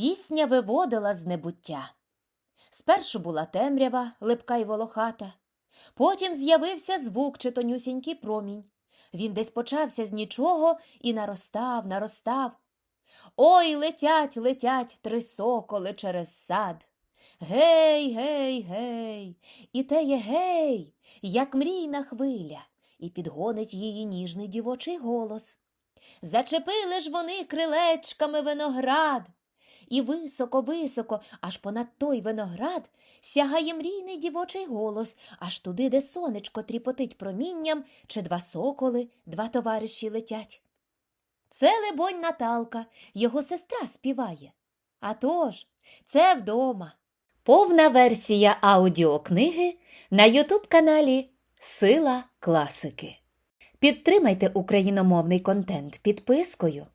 Пісня виводила з небуття. Спершу була темрява, липка й волохата, потім з'явився звук чи тонюсінький промінь. Він десь почався з нічого і наростав, наростав. Ой, летять, летять три соколи через сад. Гей, гей, гей, і теє гей, як мрійна хвиля, і підгонить її ніжний дівочий голос. Зачепили ж вони крилечками виноград, і високо-високо, аж понад той виноград, сягає мрійний дівочий голос, аж туди, де сонечко тріпотить промінням, чи два соколи, два товариші летять. Це, лебонь, Наталка, його сестра співає. А тож, це вдома. Повна версія аудіокниги на Ютуб-каналі Сила класики. Підтримайте україномовний контент підпискою.